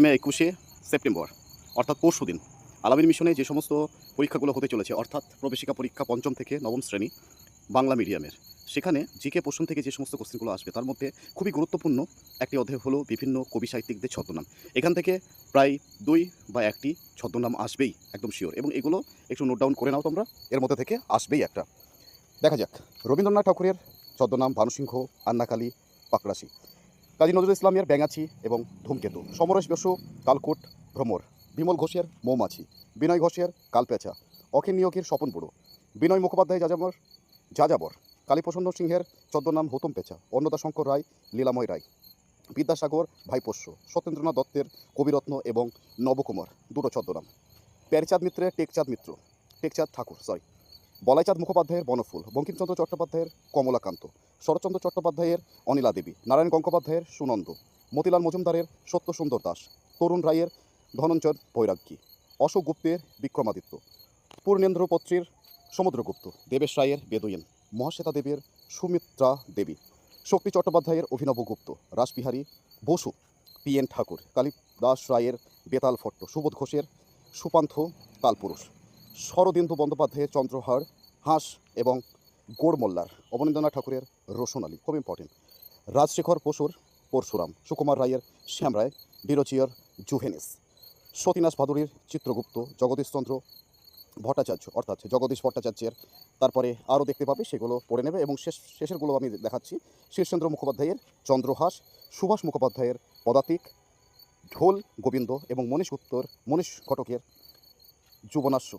আমি একুশে সেপ্টেম্বর, অর্থাৎ পরশু দিন, আলামিন মিশনে যে সমস্ত পরীক্ষাগুলো হতে চলেছে, অর্থাৎ প্রবেশিকা পরীক্ষা পঞ্চম থেকে নবম শ্রেণি বাংলা মিডিয়ামের, সেখানে জিকে পোষণ থেকে যে সমস্ত কোশ্চেনগুলো আসবে, তার মধ্যে খুবই গুরুত্বপূর্ণ একটি অধ্যায় হলো বিভিন্ন কবি সাহিত্যিকদের ছদ্মনাম। এখান থেকে প্রায় দুই বা একটি ছদ্মনাম আসবেই, একদম শিওর এবং এগুলো একটু নোট ডাউন করে নাও তোমরা, এর মধ্যে থেকে আসবেই একটা। দেখা যাক। রবীন্দ্রনাথ ঠাকুরের ছদ্মনাম ভানুসিংহ আন্নাকালী পাকড়াশি। কাজী নজরুল ইসলামের ব্যাঙাচি এবং ধূমকেতু। সমরেশ বসু, কালকুট, ভ্রমর। বিমল ঘোষের মৌমাছি। বিনয় ঘোষের কালপেঁচা। অখিল নিয়োগের স্বপন বুড়ো। বিনয় মুখোপাধ্যায় যাযাবর যাযাবর। কালীপ্রসন্ন সিংহের ছদ্মনাম হুতম পেঁচা। অন্নদা শঙ্কর রায়, লীলাময় রায়। বিদ্যাসাগর ভাইপোষ্য সত্যেন্দ্রনাথ দত্তের কবিরত্ন এবং নবকুমার। দুটো ছদ্মনাম। প্যারিচাঁদ মিত্রের টেকচাঁদ মিত্র। টেকচাঁদ ঠাকুর সরি বলাইচাঁদ মুখোপাধ্যায়ের বনফুল, বঙ্কিমচন্দ্র চট্টোপাধ্যায়ের কমলাকান্ত, শরৎচন্দ্র চট্টোপাধ্যায়ের অনিলা দেবী, নারায়ণ গঙ্গোপাধ্যায়ের সুনন্দ, মতিলাল মজুমদারের সত্যসুন্দর দাস, তরুণ রায়ের ধনঞ্জয় বৈরাগ্যী, অশোক গুপ্তের বিক্রমাদিত্য, পূর্ণেন্দ্র পত্রীর সমুদ্রগুপ্ত, দেবেশ রায়ের বেদুইন, মহাশ্বেতা দেবীর সুমিত্রা দেবী, শক্তি চট্টোপাধ্যায়ের অভিনব গুপ্ত, রাসবিহারী বসু, পি এন ঠাকুর, কালিদাস রায়ের বেতাল ভট্ট সুবোধ ঘোষের সুপান্থ কালপুরুষ শরদিন্দু বন্দ্যোপাধ্যায়ের চন্দ্রহার হাঁস এবং গোড় মোল্লার অবনীন্দ্রনাথ ঠাকুরের রোশনালী খুব ইম্পর্টেন্ট রাজশেখর পশুর পরশুরাম, সুকুমার রায়ের শ্যাম রায়, বিরচিয়র জুভেনিস। সতীনাথ ভাদুরীর চিত্রগুপ্ত জগদীশচন্দ্র ভট্টাচার্য, অর্থাৎ জগদীশ ভট্টাচার্যের। তারপরে আরও দেখতে পাবে, সেগুলো পড়ে নেবে এবং শেষ, শেষেরগুলো আমি দেখাচ্ছি। শীর্ষেন্দ্র মুখোপাধ্যায়ের চন্দ্রহাস, সুভাষ মুখোপাধ্যায়ের পদাতিক, ঢোল, গোবিন্দ এবং মনীষ গুপ্তর মনীষ ঘটকের যুবনাশ্য